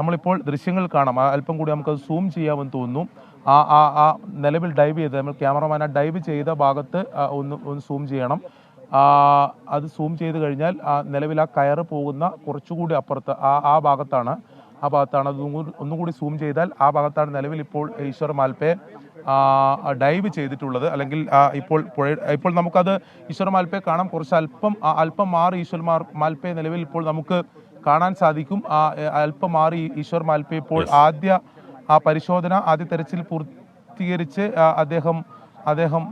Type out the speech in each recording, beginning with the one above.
നമ്മളിപ്പോൾ ദൃശ്യങ്ങൾ കാണാം. അല്പം കൂടി നമുക്കത് സൂം ചെയ്യാമെന്ന് തോന്നുന്നു. ആ ആ ആ നിലവിൽ ഡൈവ് ചെയ്ത് നമ്മൾ ക്യാമറമാൻ ഡൈവ് ചെയ്ത ഭാഗത്ത് ഒന്ന് ഒന്ന് സൂം ചെയ്യണം. അത് സൂം ചെയ്ത് കഴിഞ്ഞാൽ ആ നിലവിൽ ആ കയറ് പോകുന്ന കുറച്ചുകൂടി അപ്പുറത്ത് ആ ആ ഭാഗത്താണ്. ആ ഭാഗത്താണ്. അത് ഒന്നുകൂടി- സൂം ചെയ്താൽ ആ ഭാഗത്താണ് നിലവിൽ ഇപ്പോൾ ഈശ്വർ മാൽപ്പെ ഡൈവ് ചെയ്തിട്ടുള്ളത്. അല്ലെങ്കിൽ ഇപ്പോൾ ഇപ്പോൾ നമുക്കത് ഈശ്വർ മാൽപ്പെ കാണാം. കുറച്ച് അല്പം അല്പം മാറി ഈശ്വർ മാൽപ്പയെ മാൽപ്പെ നിലവിൽ ഇപ്പോൾ നമുക്ക് കാണാൻ സാധിക്കും. ആ അല്പം മാറി ഈശ്വർ മാൽപ്പ ഇപ്പോൾ ആദ്യ ആ പരിശോധന ആദ്യ തെരച്ചിൽ പൂർത്തീകരിച്ച് അദ്ദേഹം അദ്ദേഹം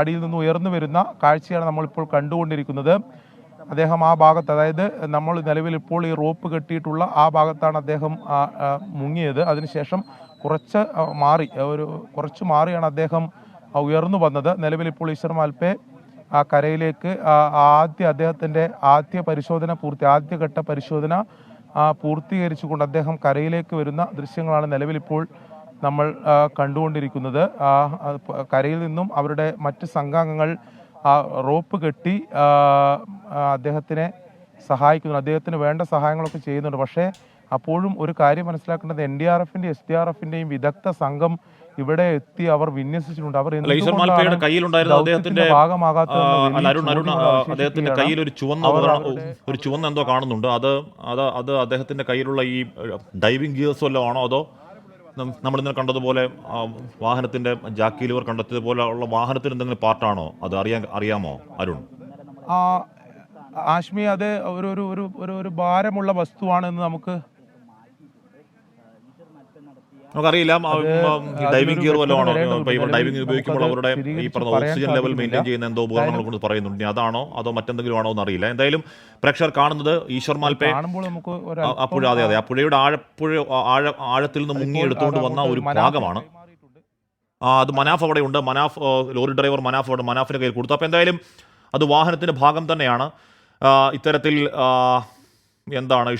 അടിയിൽ നിന്ന് ഉയർന്നു വരുന്ന കാഴ്ചയാണ് നമ്മളിപ്പോൾ കണ്ടുകൊണ്ടിരിക്കുന്നത്. അദ്ദേഹം ആ ഭാഗത്ത് അതായത് നമ്മൾ നിലവിൽ ഇപ്പോൾ ഈ റോപ്പ് കെട്ടിയിട്ടുള്ള ആ ഭാഗത്താണ് അദ്ദേഹം മുങ്ങിയത്. അതിനുശേഷം കുറച്ച് മാറി ഒരു കുറച്ച് മാറിയാണ് അദ്ദേഹം ഉയർന്നു വന്നത്. നിലവിൽ ഇപ്പോൾ ഈശ്വർ മാൽപ്പെ ആ കരയിലേക്ക് ആദ്യ അദ്ദേഹത്തിന്റെ ആദ്യ പരിശോധന പൂർത്തി ആദ്യഘട്ട പരിശോധന പൂർത്തീകരിച്ചുകൊണ്ട് അദ്ദേഹം കരയിലേക്ക് വരുന്ന ദൃശ്യങ്ങളാണ് നിലവിൽ ഇപ്പോൾ നമ്മൾ കണ്ടുകൊണ്ടിരിക്കുന്നത്. കരയിൽ നിന്നും അവരുടെ മറ്റ് സംഘാംഗങ്ങൾ ആ റോപ്പ് കെട്ടി അദ്ദേഹത്തിനെ സഹായിക്കുന്നു. അദ്ദേഹത്തിന് വേണ്ട സഹായങ്ങളൊക്കെ ചെയ്യുന്നുണ്ട്. പക്ഷേ അപ്പോഴും ഒരു കാര്യം മനസ്സിലാക്കേണ്ടത് എൻ ഡി ആർ എഫിന്റെ എസ് ഡി ആർ എഫിന്റെയും വിദഗ്ധ സംഘം ഇവിടെ എത്തി അവർ വിന്യസിച്ചിട്ടുണ്ട്. അവർ കയ്യിലുണ്ടായിരുന്ന അദ്ദേഹത്തിന്റെ അരുൺ അരുൺ അദ്ദേഹത്തിന്റെ. കയ്യിൽ ഒരു ചുവന്ന ഒരു ചുവന്ന എന്തോ കാണുന്നുണ്ട്. അത് അത് അത് അദ്ദേഹത്തിന്റെ കയ്യിലുള്ള ഈ ഡൈവിംഗ് ഗിയേഴ്സ് വല്ലതും ആണോ? അതോ നമ്മൾ ഇന്നലെ കണ്ടതുപോലെ വാഹനത്തിന്റെ ജാക്കി ലിവർ കണ്ടെത്തിയതുപോലെ ഉള്ള വാഹനത്തിന് എന്തെങ്കിലും പാർട്ടാണോ? അത് അറിയാൻ അറിയാമോ അരുൺ? ആശ്മി അത് ഒരു ഒരു ഒരു ഒരു ഒരു ഭാരമുള്ള വസ്തുവാണെന്ന് നമുക്ക് നമുക്കറിയില്ല. ഡൈവിംഗ് ഗിയർ വല്ലതും ആണോ? ഡൈവിംഗ് ഉപയോഗിക്കുമ്പോൾ അവരുടെ ഈ പറഞ്ഞ ഓക്സിജൻ ലെവൽ. മെയിന്റെയിൻ ചെയ്യുന്ന എന്തോ ഉപകരണങ്ങൾ കൊണ്ട് പറയുന്നുണ്ട്. അതാണോ അതോ മറ്റെന്തെങ്കിലും ആണോ എന്ന് അറിയില്ല എന്തായാലും പ്രേക്ഷകർ കാണുന്നത് ഈശ്വർ മാൽപ്പെ ആ- പുഴ അതെ അതെ. ആ പുഴയുടെ ആഴപ്പുഴ ആഴ ആഴത്തിൽ നിന്ന് മുങ്ങി എടുത്തുകൊണ്ട് വന്ന ഒരു ഭാഗമാണ് ആ അത് മനാഫ് അവിടെ ഉണ്ട് മനാഫ് ലോറി ഡ്രൈവർ മനാഫ് അവിടെ മനാഫിന്റെ കയ്യിൽ കൊടുത്തു. അപ്പോൾ എന്തായാലും അത് വാഹനത്തിന്റെ ഭാഗം തന്നെയാണ്. ഇത്തരത്തിൽ എന്താണ്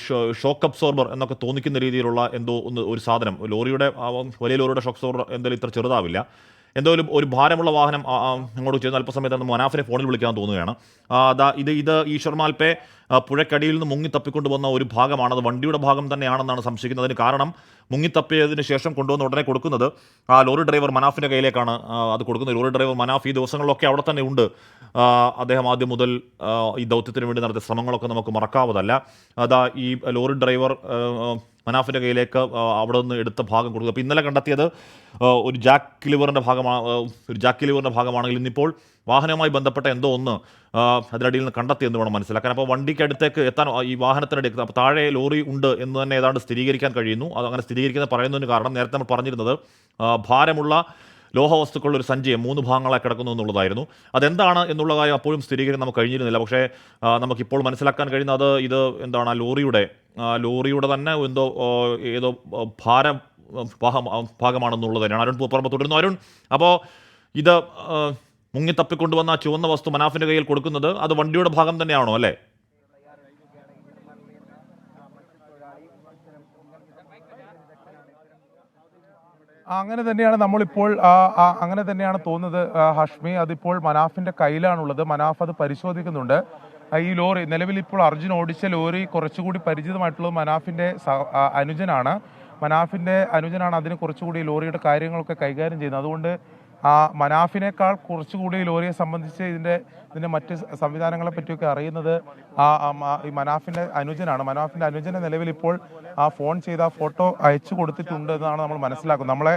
ഷോക്ക് അബ്സോർബർ എന്നൊക്കെ തോന്നിക്കുന്ന രീതിയിലുള്ള എന്തോ ഒന്ന് ഒരു സാധനം. ലോറിയുടെ വലിയ ലോറിയുടെ ഷോക്ക് അബ്സോർബർ എന്തായാലും ഇത്ര ചെറുതാവില്ല. എന്തായാലും ഒരു ഭാരമുള്ള വാഹനം അങ്ങോട്ട് അല്പസമയത്ത് മനാഫിനെ ഫോണിൽ വിളിക്കാൻ തോന്നുകയാണ്. അതാ ഇത് ഇത് ഈശ്വർ മാൽപ്പെ പുഴക്കടിയിൽ നിന്ന് മുങ്ങി തപ്പിക്കൊണ്ടു വന്ന ഒരു ഭാഗമാണ്. അത് വണ്ടിയുടെ ഭാഗം തന്നെയാണെന്നാണ് സംശയിക്കുന്നത്. അതിന് കാരണം മുങ്ങിത്തപ്പിയതിന് ശേഷം കൊണ്ടുവന്ന് ഉടനെ കൊടുക്കുന്നത് ആ ലോറി ഡ്രൈവർ മനാഫിന്റെ കയ്യിലേക്കാണ് അത് കൊടുക്കുന്നത്. ലോറി ഡ്രൈവർ മനാഫ് ഈ ദിവസങ്ങളിലൊക്കെ അവിടെ തന്നെ ഉണ്ട്. അദ്ദേഹം ആദ്യം മുതൽ ഈ ദൗത്യത്തിന് വേണ്ടി നടത്തിയ ശ്രമങ്ങളൊക്കെ നമുക്ക് മറക്കാവതല്ല അതാ ഈ ലോറി ഡ്രൈവർ മനാഫിന്റെ കയ്യിലേക്ക് അവിടെ നിന്ന് എടുത്ത ഭാഗം കൊടുക്കുക അപ്പോൾ ഇന്നലെ കണ്ടെത്തിയത് ഒരു ജാക്ക് ലിവറിന്റെ ഭാഗമാണ് ഒരു ജാക്ക് ലിവറിന്റെ ഭാഗമാണെങ്കിൽ ഇന്നിപ്പോൾ വാഹനവുമായി ബന്ധപ്പെട്ട എന്തോ ഒന്ന് അതിനടിയിൽ നിന്ന് കണ്ടെത്തി എന്ന് വേണം മനസ്സിലാക്കാൻ. അപ്പോൾ വണ്ടിക്ക് അടുത്തേക്ക് എത്താൻ ഈ വാഹനത്തിനടുത്ത് അപ്പോൾ താഴെ ലോറി ഉണ്ട് എന്ന് തന്നെ ഏതാണ്ട് സ്ഥിരീകരിക്കാൻ കഴിയുന്നു. അത് അങ്ങനെ സ്ഥിരീകരിക്കുന്ന പറയുന്നതിന് കാരണം നേരത്തെ നമ്മൾ പറഞ്ഞിരുന്നത് ഭാരമുള്ള ലോഹവസ്തുക്കളുടെ ഒരു സഞ്ചയം മൂന്ന് ഭാഗങ്ങളായി കിടക്കുന്നു എന്നുള്ളതായിരുന്നു. അതെന്താണ് എന്നുള്ള കാര്യം അപ്പോഴും സ്ഥിരീകരിക്കാൻ നമുക്ക് കഴിഞ്ഞിരുന്നില്ല. പക്ഷേ നമുക്കിപ്പോൾ മനസ്സിലാക്കാൻ കഴിയുന്നത് ഇത് എന്താണ് ലോറിയുടെ ലോറിയുടെ തന്നെ എന്തോ ഏതോ ഭാരം ഭാഗമാണെന്നുള്ളത് തന്നെയാണ്. അരുൺ പൂപ്പറമ്പ് തുടരുന്നു. അരുൺ അപ്പോൾ ഇത് ആ, മുങ്ങി തപ്പിക്കൊണ്ടുവന്ന ആ ചുവന്ന വസ്തു മനാഫിന്റെ കയ്യിൽ കൊടുക്കുന്നത് അത് വണ്ടിയുടെ ഭാഗം തന്നെയാണോ അല്ലേ? അങ്ങനെ തന്നെയാണ് നമ്മളിപ്പോൾ അങ്ങനെ തന്നെയാണ് തോന്നുന്നത് ഹഷ്മി. അതിപ്പോൾ മനാഫിന്റെ കയ്യിലാണുള്ളത്. മനാഫ് അത് പരിശോധിക്കുന്നുണ്ട്. ഈ ലോറി നിലവിൽ ഇപ്പോൾ അർജുൻ ഓടിച്ച ലോറി കുറച്ചുകൂടി പരിചിതമായിട്ടുള്ളത് മനാഫിന്റെ അനുജനാണ്. മനാഫിന്റെ അനുജനാണ് അതിന് കുറച്ചുകൂടി ലോറിയുടെ കാര്യങ്ങളൊക്കെ കൈകാര്യം ചെയ്യുന്നത്. അതുകൊണ്ട് ആ മനാഫിനേക്കാൾ കുറച്ചുകൂടി ലോറിയെ സംബന്ധിച്ച് ഇതിന്റെ ഇതിന്റെ മറ്റ് സംവിധാനങ്ങളെ പറ്റിയൊക്കെ അറിയുന്നത് ആ ഈ മനാഫിന്റെ അനുജനാണ്. മനാഫിന്റെ അനുജനെ നിലവിൽ ഇപ്പോൾ ആ ഫോൺ ചെയ്ത ആ ഫോട്ടോ അയച്ചു കൊടുത്തിട്ടുണ്ട് എന്നാണ് നമ്മൾ മനസ്സിലാക്കുന്നത്. നമ്മളെ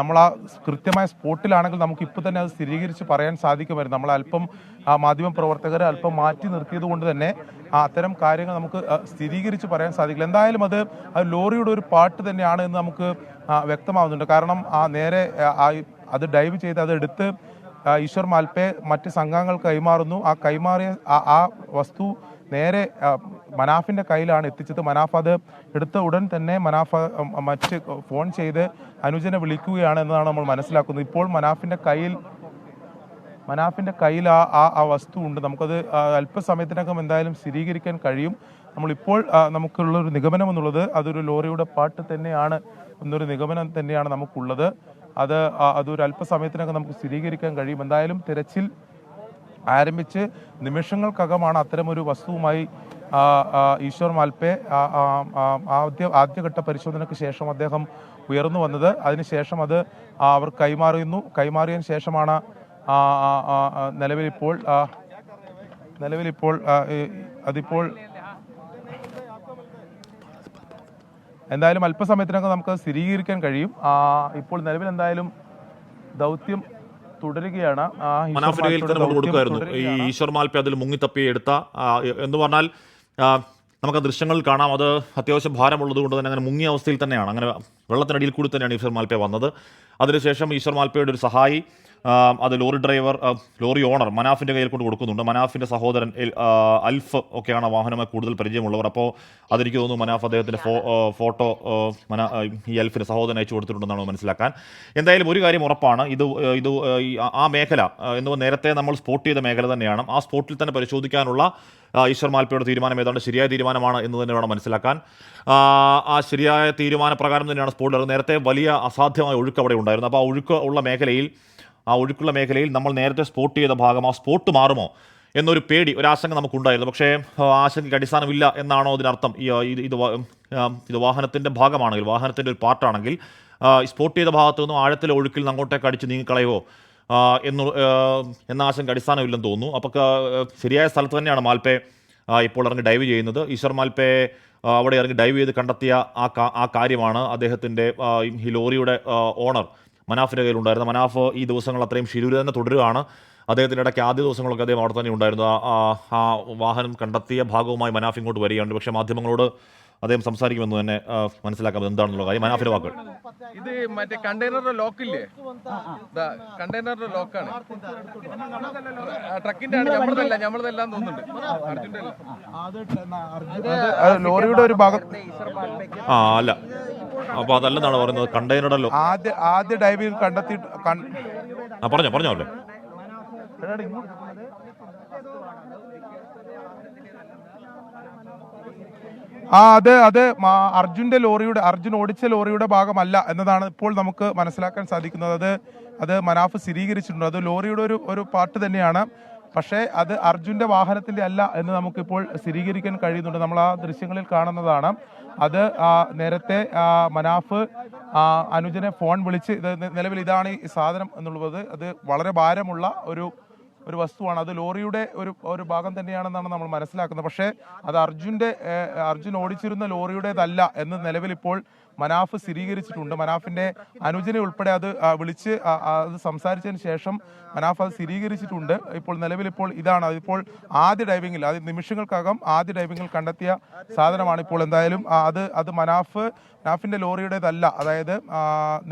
നമ്മൾ ആ കൃത്യമായ സ്പോട്ടിലാണെങ്കിൽ നമുക്ക് ഇപ്പോൾ തന്നെ അത് സ്ഥിരീകരിച്ച് പറയാൻ സാധിക്കുമായിരുന്നു. നമ്മൾ അല്പം ആ മാധ്യമ പ്രവർത്തകരെ അല്പം മാറ്റി നിർത്തിയത് കൊണ്ട് തന്നെ ആ അത്തരം കാര്യങ്ങൾ നമുക്ക് സ്ഥിരീകരിച്ച് പറയാൻ സാധിക്കില്ല. എന്തായാലും അത് ലോറിയുടെ ഒരു പാട്ട് തന്നെയാണ് എന്ന് നമുക്ക് വ്യക്തമാവുന്നുണ്ട്. കാരണം ആ നേരെ ആ അത് ഡൈവ് ചെയ്ത് അത് എടുത്ത് ഈശ്വർ മാൽപ്പെ മറ്റ് സംഘങ്ങൾ കൈമാറുന്നു. ആ കൈമാറിയ ആ വസ്തു നേരെ മനാഫിന്റെ കയ്യിലാണ് എത്തിച്ചത്. മനാഫ് അത് എടുത്ത ഉടൻ തന്നെ മനാഫ് മറ്റ് ഫോൺ ചെയ്ത് അനുജനെ വിളിക്കുകയാണ് എന്നതാണ് നമ്മൾ മനസ്സിലാക്കുന്നത്. ഇപ്പോൾ മനാഫിന്റെ കയ്യിൽ മനാഫിന്റെ കയ്യിൽ ആ ആ ആ വസ്തു ഉണ്ട്. നമുക്കത് അല്പസമയത്തിനകം എന്തായാലും സ്ഥിരീകരിക്കാൻ കഴിയും. നമ്മളിപ്പോൾ നമുക്കുള്ള ഒരു നിഗമനം എന്നുള്ളത് അതൊരു ലോറിയുടെ പാട്ട് തന്നെയാണ്. എന്നൊരു നിഗമനം തന്നെയാണ് നമുക്കുള്ളത്. അത് അതൊരു അല്പസമയത്തിനകം നമുക്ക് സ്ഥിരീകരിക്കാൻ കഴിയും. എന്തായാലും തിരച്ചിൽ ആരംഭിച്ച് നിമിഷങ്ങൾക്കകമാണ് അത്തരമൊരു വസ്തുവുമായി ഈശ്വർ മാൽപ്പെ ആദ്യ ആദ്യഘട്ട പരിശോധനയ്ക്ക് ശേഷം അദ്ദേഹം ഉയർന്നു വന്നത്. അതിനുശേഷം അത് അവർ കൈമാറുന്നു കൈമാറിയതിന് ശേഷമാണ് നിലവിലിപ്പോൾ നിലവിലിപ്പോൾ അതിപ്പോൾ എന്തായാലും അല്പസമയത്തിനകം നമുക്ക് സ്ഥിരീകരിക്കാൻ കഴിയും. ഇപ്പോൾ നിലവിൽ എന്തായാലും ദൗത്യം തുടരുകയാണ്. കൊടുക്കുമായിരുന്നു. ഈ. ഈശ്വർ മാൽപ്പി അതിൽ മുങ്ങിത്തപ്പി എടുത്ത എന്ന് പറഞ്ഞാൽ നമുക്ക് ദൃശ്യങ്ങൾ കാണാം. അത് അത്യാവശ്യം ഭാരമുള്ളത് കൊണ്ട് തന്നെ അങ്ങനെ മുങ്ങിയ അവസ്ഥയിൽ തന്നെയാണ്. അങ്ങനെ വെള്ളത്തിനടിയിൽ കൂടി തന്നെയാണ് ഈശ്വർ മാൽപ്പ വന്നത്. അതിനുശേഷം ഈശ്വർ മാൽപ്പയുടെ ഒരു സഹായി അത് ലോറി ഡ്രൈവർ ലോറി ഓണർ മനാഫിന്റെ കയ്യിൽ കൊണ്ട് കൊടുക്കുന്നുണ്ട്. മനാഫിന്റെ സഹോദരൻ അൽഫ് ഒക്കെയാണ് വാഹനമായി കൂടുതൽ പരിചയമുള്ളവർ. അപ്പോൾ അതെനിക്ക് തോന്നുന്നു മനാഫ് അദ്ദേഹത്തിന്റെ ഫോട്ടോ മനാ ഈ അൽഫിന്റെ സഹോദരൻ അയച്ചു കൊടുത്തിട്ടുണ്ടെന്നാണ് മനസ്സിലാക്കാൻ. എന്തായാലും ഒരു കാര്യം ഉറപ്പാണ്. ഇത് ഇത് ആ, മേഖല എന്ന് നേരത്തെ നമ്മൾ സ്പോട്ട് ചെയ്ത മേഖല തന്നെയാണ്. ആ സ്പോട്ടിൽ തന്നെ പരിശോധിക്കാനുള്ള ഈശ്വർ മാൽപ്പയുടെ തീരുമാനം ഏതാണ്ട് ശരിയായ തീരുമാനമാണ് എന്ന് തന്നെ വേണം മനസ്സിലാക്കാൻ. ആ, ശരിയായ തീരുമാനപ്രകാരം തന്നെയാണ് സ്പോട്ടിൽ. നേരത്തെ വലിയ അസാധ്യമായ ഒഴുക്ക് അവിടെ ഉണ്ടായിരുന്നു. അപ്പോൾ ആ ഒഴുക്ക് ഉള്ള മേഖലയിൽ ആ ഒഴുക്കുള്ള മേഖലയിൽ നമ്മൾ നേരത്തെ സ്പോട്ട് ചെയ്ത ഭാഗം ആ സ്പോട്ട് മാറുമോ എന്നൊരു പേടി ഒരു ആശങ്ക നമുക്കുണ്ടായിരുന്നു. പക്ഷേ ആശങ്കയ്ക്ക് അടിസ്ഥാനമില്ല എന്നാണോ ഇതിനർത്ഥം ഈ ഇത് ഇത് വാഹനത്തിന്റെ ഭാഗമാണെങ്കിൽ വാഹനത്തിന്റെ ഒരു പാർട്ടാണെങ്കിൽ സ്പോട്ട് ചെയ്ത ഭാഗത്തു നിന്നും ആഴത്തിലെ ഒഴുക്കിൽ അങ്ങോട്ടേക്ക് അടിച്ച് നീങ്ങിക്കളയോ എന്നു എന്ന് ആശങ്ക അടിസ്ഥാനമില്ലെന്ന് തോന്നുന്നു. അപ്പോൾ ശരിയായ സ്ഥലത്ത് തന്നെയാണ് മാൽപ്പെ ഇപ്പോൾ ഇറങ്ങി ഡൈവ് ചെയ്യുന്നത്. ഈശ്വർ മാൽപ്പെ അവിടെ ഇറങ്ങി ഡൈവ് ചെയ്ത് കണ്ടെത്തിയ ആ ആ കാര്യമാണ് അദ്ദേഹത്തിന്റെ ഈ ലോറിയുടെ ഓണർ മനാഫിന്റെ കയ്യിലുണ്ടായിരുന്നു മനാഫ് ഈ ദിവസങ്ങൾ അത്രയും ഷിരൂര് തന്നെ തുടരുകയാണ്. അദ്ദേഹത്തിന്റെ ഇടയ്ക്ക് ആദ്യ ദിവസങ്ങളൊക്കെ അദ്ദേഹം അവിടെ തന്നെ ഉണ്ടായിരുന്നു. ആ- വാഹനം കണ്ടെത്തിയ ഭാഗവുമായി മനാഫ് ഇങ്ങോട്ട് വരികയാണ് പക്ഷേ മാധ്യമങ്ങളോട് അദ്ദേഹം സംസാരിക്കുമെന്ന് തന്നെ മനസ്സിലാക്കാം എന്താണെന്നുള്ള കാര്യം മനാഫിന്റെ വാക്കുകൾ. ഇത് മറ്റേ കണ്ടെയ്നറിന്റെ ലോക്കില്ലേ? കണ്ടെയ്നറിന്റെ ലോക്കാണ്. ട്രക്കിന്റെ ആണ്. നമ്മളതല്ല നമ്മളതെല്ലാം തോന്നുന്നുണ്ട്. ലോറിയുടെ ഒരു ഭാഗം ആ അല്ല. അപ്പോൾ അതല്ലെന്നാണ് പറയുന്നത്? കണ്ടെയ്നറല്ലോ ആദ്യ ആദ്യ ഡൈവിൽ കണ്ടെത്തി ആ പറഞ്ഞോ പറഞ്ഞോ അല്ലേ ആ അത് അത് അർജുന്റെ അർജുന്റെ ലോറിയുടെ അർജുൻ ഓടിച്ച ലോറിയുടെ ഭാഗമല്ല എന്നതാണ് ഇപ്പോൾ നമുക്ക് മനസ്സിലാക്കാൻ സാധിക്കുന്നത്. അത് അത് മനാഫ് സ്ഥിരീകരിച്ചിട്ടുണ്ട്. അത് ലോറിയുടെ ഒരു ഒരു പാർട്ട് തന്നെയാണ്. പക്ഷേ അത് അർജുന്റെ വാഹനത്തിന്റെ അല്ല എന്ന് നമുക്കിപ്പോൾ സ്ഥിരീകരിക്കാൻ കഴിയുന്നുണ്ട്. നമ്മൾ ആ ദൃശ്യങ്ങളിൽ കാണുന്നതാണ്. അത് നേരത്തെ മനാഫ് അനുജനെ ഫോൺ വിളിച്ച് നിലവിൽ ഇതാണ് ഈ സാധനം എന്നുള്ളത്. അത് വളരെ ഭാരമുള്ള ഒരു ഒരു വസ്തുവാണ്. അത് ലോറിയുടെ ഒരു ഒരു ഭാഗം തന്നെയാണെന്നാണ് നമ്മൾ മനസ്സിലാക്കുന്നത്. പക്ഷേ അത് അർജുന്റെ അർജുൻ ഓടിച്ചിരുന്ന ലോറിയുടേതല്ല എന്ന് നിലവിൽ ഇപ്പോൾ മനാഫ് സ്ഥിരീകരിച്ചിട്ടുണ്ട്. മനാഫിന്റെ അനുജനെ ഉൾപ്പെടെ അത് വിളിച്ച് അത് സംസാരിച്ചതിന് ശേഷം മനാഫ് അത് സ്ഥിരീകരിച്ചിട്ടുണ്ട്. ഇപ്പോൾ നിലവിലിപ്പോൾ ഇതാണ്. അതിപ്പോൾ ആദ്യ ഡൈവിങ്ങിൽ അത് നിമിഷങ്ങൾക്കകം ആദ്യ ഡൈവിങ്ങിൽ കണ്ടെത്തിയ സാധനമാണ് ഇപ്പോൾ എന്തായാലും അത് അത് മനാഫ് മനാഫിന്റെ ലോറിയുടേതല്ല. അതായത്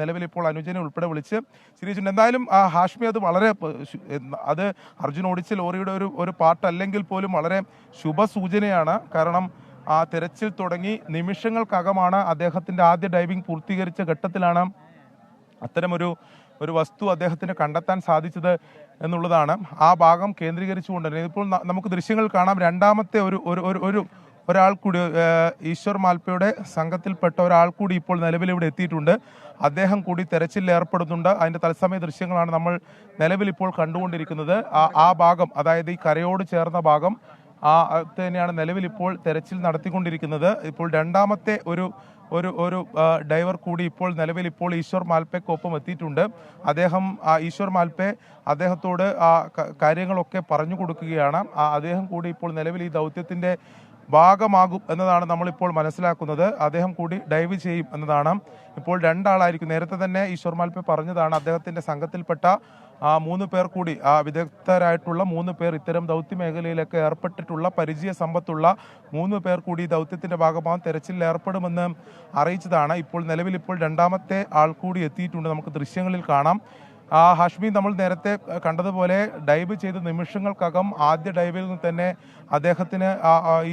നിലവിലിപ്പോൾ അനുജനെ ഉൾപ്പെടെ വിളിച്ച് സ്ഥിരീകരിച്ചിട്ടുണ്ട്. എന്തായാലും ഹാഷ്മി അത് വളരെ അത് അർജുൻ ഓടിച്ച ലോറിയുടെ ഒരു ഒരു പാർട്ട് അല്ലെങ്കിൽ പോലും വളരെ ശുഭസൂചനയാണ്. കാരണം ആ തിരച്ചിൽ തുടങ്ങി നിമിഷങ്ങൾക്കകമാണ് അദ്ദേഹത്തിന്റെ ആദ്യ ഡൈവിംഗ് പൂർത്തീകരിച്ച ഘട്ടത്തിലാണ് അത്തരമൊരു ഒരു വസ്തു അദ്ദേഹത്തിന് കണ്ടെത്താൻ സാധിച്ചത് എന്നുള്ളതാണ്. ആ ഭാഗം കേന്ദ്രീകരിച്ചുകൊണ്ട് തന്നെ ഇപ്പോൾ നമുക്ക് ദൃശ്യങ്ങൾ കാണാം. രണ്ടാമത്തെ ഒരു ഒരു ഒരു ഒരു ഒരാൾ കൂടി ഈശ്വർ മാൽപ്പയുടെ സംഘത്തിൽപ്പെട്ട ഒരാൾ കൂടി ഇപ്പോൾ നിലവിൽ ഇവിടെ എത്തിയിട്ടുണ്ട്. അദ്ദേഹം കൂടി തെരച്ചിലിൽ ഏർപ്പെടുന്നുണ്ട്. അതിന്റെ തത്സമയ ദൃശ്യങ്ങളാണ് നമ്മൾ നിലവിൽ ഇപ്പോൾ കണ്ടുകൊണ്ടിരിക്കുന്നത്. ആ ആ ഭാഗം അതായത് ഈ കരയോട് ചേർന്ന ഭാഗം ആ തന്നെയാണ് നിലവിൽ ഇപ്പോൾ തെരച്ചിൽ നടത്തിക്കൊണ്ടിരിക്കുന്നത്. ഇപ്പോൾ രണ്ടാമത്തെ ഒരു ഒരു ഒരു ഡൈവർ കൂടി ഇപ്പോൾ നിലവിൽ ഇപ്പോൾ ഈശ്വർ മാൽപ്പയ്ക്കൊപ്പം എത്തിയിട്ടുണ്ട്. അദ്ദേഹം ഈശ്വർ മാൽപ്പെ അദ്ദേഹത്തോട് കാര്യങ്ങളൊക്കെ പറഞ്ഞു കൊടുക്കുകയാണ്. അദ്ദേഹം കൂടി ഇപ്പോൾ നിലവിൽ ഈ ദൗത്യത്തിന്റെ ഭാഗമാകും എന്നതാണ് നമ്മളിപ്പോൾ മനസ്സിലാക്കുന്നത്. അദ്ദേഹം കൂടി ഡൈവ് ചെയ്യും എന്നതാണ്. ഇപ്പോൾ രണ്ടാളായിരിക്കും. നേരത്തെ തന്നെ ഈശ്വർ മാൽപ്പെ പറഞ്ഞതാണ് അദ്ദേഹത്തിന്റെ സംഘത്തിൽപ്പെട്ട ആ മൂന്ന് പേർ കൂടി ആ വിദഗ്ധരായിട്ടുള്ള മൂന്ന് പേർ ഇത്തരം ദൗത്യ മേഖലയിലൊക്കെ ഏർപ്പെട്ടിട്ടുള്ള പരിചയ സമ്പത്തുള്ള മൂന്ന് പേർ കൂടി ദൗത്യത്തിന്റെ ഭാഗമാകും തെരച്ചിലിൽ ഏർപ്പെടുമെന്ന് അറിയിച്ചതാണ്. ഇപ്പോൾ നിലവിൽ ഇപ്പോൾ രണ്ടാമത്തെ ആൾ കൂടി എത്തിയിട്ടുണ്ട്. നമുക്ക് ദൃശ്യങ്ങളിൽ കാണാം. ആ ഹാഷ്മി നമ്മൾ നേരത്തെ കണ്ടതുപോലെ ഡൈവ് ചെയ്ത നിമിഷങ്ങൾക്കകം ആദ്യ ഡൈവിൽ നിന്ന് തന്നെ അദ്ദേഹത്തിന്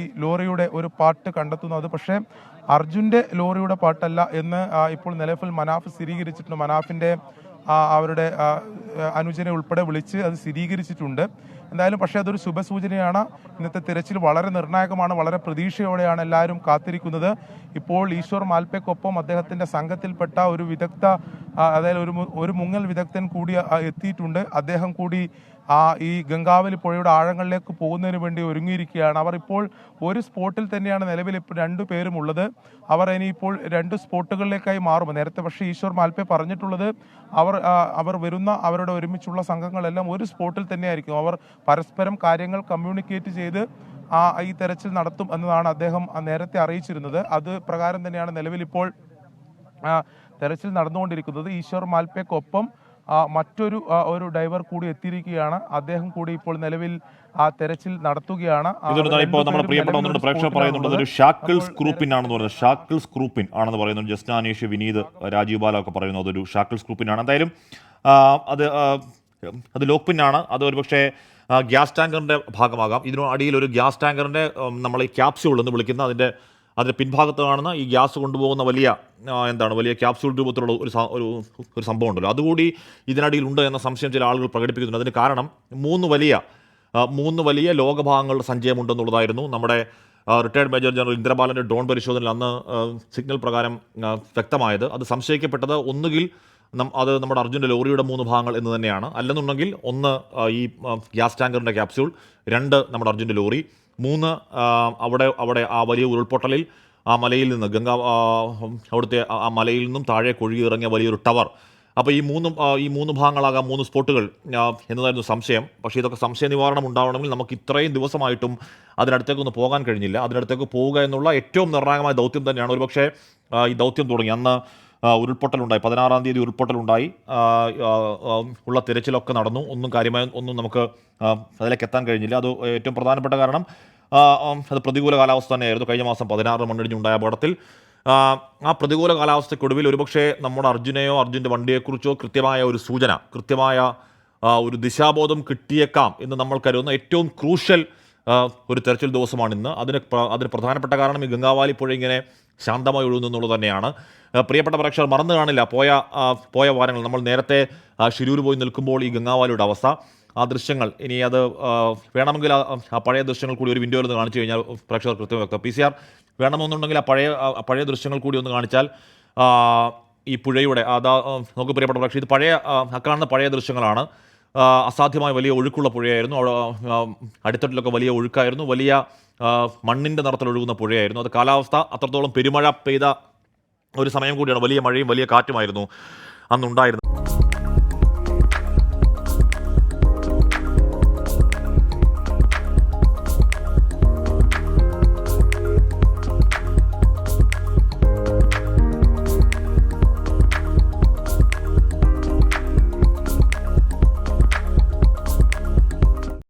ഈ ലോറിയുടെ ഒരു പാട്ട് കണ്ടെത്തുന്നു. അത് പക്ഷേ അർജുന്റെ ലോറിയുടെ പാട്ടല്ല എന്ന് ഇപ്പോൾ നിലവിൽ മനാഫ് സ്ഥിരീകരിച്ചിട്ടുണ്ട്. മനാഫിന്റെ ആ, അവരുടെ അനുജനെ ഉൾപ്പെടെ വിളിച്ച് അത് സ്ഥിരീകരിച്ചിട്ടുണ്ട്. എന്തായാലും പക്ഷേ അതൊരു ശുഭസൂചനയാണ്. ഇന്നത്തെ തിരച്ചിൽ വളരെ നിർണായകമാണ്. വളരെ പ്രതീക്ഷയോടെയാണ് എല്ലാവരും കാത്തിരിക്കുന്നത്. ഇപ്പോൾ ഈശ്വർ മാൽപ്പയ്ക്കൊപ്പം അദ്ദേഹത്തിന്റെ സംഘത്തിൽപ്പെട്ട ഒരു വിദഗ്ധ അതായത് ഒരു ഒരു മുങ്ങൽ വിദഗ്ധൻ കൂടി എത്തിയിട്ടുണ്ട്. അദ്ദേഹം കൂടി ആ ഈ ഗംഗാവലി പുഴയുടെ ആഴങ്ങളിലേക്ക് പോകുന്നതിന് വേണ്ടി ഒരുങ്ങിയിരിക്കുകയാണ്. അവർ ഇപ്പോൾ ഒരു സ്പോട്ടിൽ തന്നെയാണ് നിലവിൽ ഇപ്പോൾ രണ്ടു പേരും ഉള്ളത്. അവർ ഇനിയിപ്പോൾ രണ്ട് സ്പോട്ടുകളിലേക്കായി മാറും. നേരത്തെ പക്ഷേ ഈശ്വർ മാൽപ്പെ പറഞ്ഞിട്ടുള്ളത് അവർ അവർ വരുന്ന അവരുടെ ഒരുമിച്ചുള്ള സംഘങ്ങളെല്ലാം ഒരു സ്പോട്ടിൽ തന്നെയായിരിക്കും. അവർ പരസ്പരം കാര്യങ്ങൾ കമ്മ്യൂണിക്കേറ്റ് ചെയ്ത് ആ ഈ തെരച്ചിൽ നടത്തും എന്നതാണ് അദ്ദേഹം നേരത്തെ അറിയിച്ചിരുന്നത്. അത് പ്രകാരം തന്നെയാണ് നിലവിൽ ഇപ്പോൾ തെരച്ചിൽ നടന്നുകൊണ്ടിരിക്കുന്നത്. ഈശ്വർ മാൽപ്പയ്ക്കൊപ്പം മറ്റൊരു ഒരു ഡൈവർ കൂടി എത്തിയിരിക്കുകയാണ്. അദ്ദേഹം കൂടി ഇപ്പോൾ നിലവിൽ ആ തെരച്ചിൽ നടത്തുകയാണ്. ഇപ്പോൾ നമ്മുടെ പ്രിയപ്പെട്ട ഒന്നുണ്ട് പ്രേക്ഷകർ പറയുന്നുണ്ട്. ഷാക്കിൾസ് അപ്പോൾ ഗ്രൂപ്പിൻ ആണെന്ന് പറയുന്നത് ഷാക്കിൾസ് ഗ്രൂപ്പിൻ ആണെന്ന് പറയുന്നത് ജസ്ന അനീഷ് വിനീത് രാജീവ് ബാല ഒക്കെ പറയുന്നു അതൊരു ഷാക്കിൾസ് ഗ്രൂപ്പിനാണ് എന്തായാലും ആ, അത് അത് ലോക്പിൻ ആണ്. അത് ഒരു പക്ഷേ ഗ്യാസ് ടാങ്കറിന്റെ ഭാഗമാകാം. ഇതിനു അടിയിൽ ഒരു ഗ്യാസ് ടാങ്കറിന്റെ നമ്മൾ ഈ ക്യാപ്സ്യൂൾ എന്ന് വിളിക്കുന്ന അതിന്റെ അതിന്റെ പിൻഭാഗത്ത് കാണുന്ന ഈ ഗ്യാസ് കൊണ്ടുപോകുന്ന വലിയ എന്താണ് വലിയ ക്യാപ്സ്യൂൾ രൂപത്തിലുള്ള ഒരു ഒരു ഒരു സംഭവം ഉണ്ടല്ലോ. അതുകൂടി ഇതിനടിയിൽ ഉണ്ട് എന്ന സംശയം ചില ആളുകൾ പ്രകടിപ്പിക്കുന്നുണ്ട്. അതിന് കാരണം മൂന്ന് വലിയ മൂന്ന് വലിയ ലോകഭാഗങ്ങളുടെ സഞ്ചയമുണ്ടെന്നുള്ളതായിരുന്നു നമ്മുടെ റിട്ടയർഡ് മേജർ ജനറൽ ഇന്ദ്രബാലന്റെ ഡ്രോൺ പരിശോധനയിൽ അന്ന് സിഗ്നൽ പ്രകാരം വ്യക്തമായത്. അത് സംശയിക്കപ്പെട്ടത് ഒന്നുകിൽ അത് നമ്മുടെ അർജുന്റെ ലോറിയുടെ മൂന്ന് ഭാഗങ്ങൾ എന്ന് തന്നെയാണ്. അല്ലെന്നുണ്ടെങ്കിൽ ഒന്ന് ഈ ഗ്യാസ് ടാങ്കറിന്റെ ക്യാപ്സ്യൂൾ രണ്ട് നമ്മുടെ അർജുന്റെ ലോറി മൂന്ന് അവിടെ അവിടെ ആ വലിയ ഉരുൾപൊട്ടലിൽ ആ മലയിൽ നിന്ന് ഗംഗ അവിടുത്തെ ആ- മലയിൽ നിന്നും താഴെ കൊഴുകി ഇറങ്ങിയ വലിയൊരു ടവർ. അപ്പോൾ ഈ മൂന്ന് ഈ മൂന്ന് ഭാഗങ്ങളാകാം മൂന്ന് സ്പോട്ടുകൾ എന്നതായിരുന്നു സംശയം. പക്ഷേ ഇതൊക്കെ സംശയ നിവാരണം ഉണ്ടാവണമെങ്കിൽ നമുക്ക് ഇത്രയും ദിവസമായിട്ടും അതിനടുത്തേക്കൊന്ന് പോകാൻ കഴിഞ്ഞില്ല. അതിനടുത്തേക്ക് പോവുക എന്നുള്ള ഏറ്റവും നിർണായകമായ ദൗത്യം തന്നെയാണ്. ഒരുപക്ഷേ ഈ ദൗത്യം തുടങ്ങി. അന്ന് ഉരുൾപൊട്ടലുണ്ടായി. പതിനാറാം തീയതി ഉരുൾപൊട്ടലുണ്ടായി. ഉള്ള തിരച്ചിലൊക്കെ നടന്നു. ഒന്നും കാര്യമായി ഒന്നും നമുക്ക് അതിലേക്ക് എത്താൻ കഴിഞ്ഞില്ല. അത് ഏറ്റവും പ്രധാനപ്പെട്ട കാരണം അത് പ്രതികൂല കാലാവസ്ഥ തന്നെയായിരുന്നു. കഴിഞ്ഞ മാസം പതിനാറ് മണ്ണിടിഞ്ഞുണ്ടായ അപകടത്തിൽ. ആ, പ്രതികൂല കാലാവസ്ഥയ്ക്കൊടുവിൽ ഒരുപക്ഷേ നമ്മുടെ അർജുനെയോ അർജുന്റെ വണ്ടിയെക്കുറിച്ചോ കൃത്യമായ ഒരു സൂചന കൃത്യമായ ഒരു ദിശാബോധം കിട്ടിയേക്കാം എന്ന് നമ്മൾ കരുതുന്ന ഏറ്റവും ക്രൂഷ്യൽ ഒരു തെരച്ചിൽ ദിവസമാണ് ഇന്ന് അതിന് അതിന് പ്രധാനപ്പെട്ട കാരണം ഈ ഗംഗാവാലി പുഴ ഇങ്ങനെ ശാന്തമായി ഒഴുകുന്നു എന്നുള്ളത് തന്നെയാണ്. പ്രിയപ്പെട്ട പ്രേക്ഷകർ മറന്നു കാണില്ല. പോയ പോയ വാരങ്ങൾ. നമ്മൾ നേരത്തെ ഷിരൂർ പോയി നിൽക്കുമ്പോൾ ഈ ഗംഗാവാലിയുടെ അവസ്ഥ ആ ദൃശ്യങ്ങൾ ഇനി അത് വേണമെങ്കിൽ ആ- പഴയ ദൃശ്യങ്ങൾ കൂടി ഒരു വിൻഡോയിൽ നിന്ന് കാണിച്ചു കഴിഞ്ഞാൽ പ്രേക്ഷകർ കൃത്യം വ്യക്തം. പി സി ആർ വേണമെന്നുണ്ടെങ്കിൽ ആ പഴയ പഴയ ദൃശ്യങ്ങൾ കൂടി ഒന്ന് കാണിച്ചാൽ ഈ പുഴയുടെ അതാ നമുക്ക് പ്രിയപ്പെട്ട പ്രേക്ഷകർ ഇത് പഴയ കാണുന്ന പഴയ ദൃശ്യങ്ങളാണ്. അസാധ്യമായ വലിയ ഒഴുക്കുള്ള പുഴയായിരുന്നു. അവിടെ അടിത്തട്ടിലൊക്കെ വലിയ ഒഴുക്കായിരുന്നു. വലിയ മണ്ണിന്റെ നിറത്തിൽ ഒഴുകുന്ന പുഴയായിരുന്നു. അത് കാലാവസ്ഥ അത്രത്തോളം പെരുമഴ പെയ്ത ഒരു സമയം കൂടിയാണ് വലിയ മഴയും വലിയ കാറ്റുമായിരുന്നു അന്നുണ്ടായിരുന്നത്.